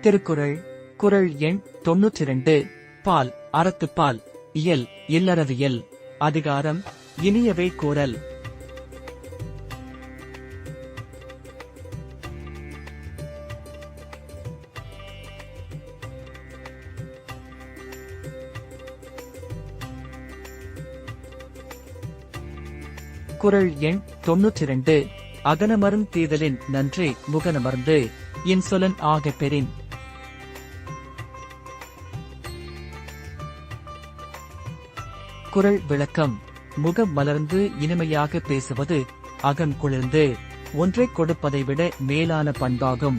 திருக்குறள் குறள் எண் தொன்னூற்றி இரண்டு பால் அறத்துப்பால் இயல் இல்லறவியல் அதிகாரம் இனியவை கூறல். குறள் எண் தொன்னூற்றி இரண்டு அகனமரும் தீதலின் நன்றே முகனமர்ந்து. இன்சொலன் ஆக பெறின் குரல் விளக்கம். முகம் மலர்ந்து இனிமையாக பேசுவது அகம் குளிர்ந்து ஒன்றைக் கொடுப்பதை விட மேலான பண்பாகும்.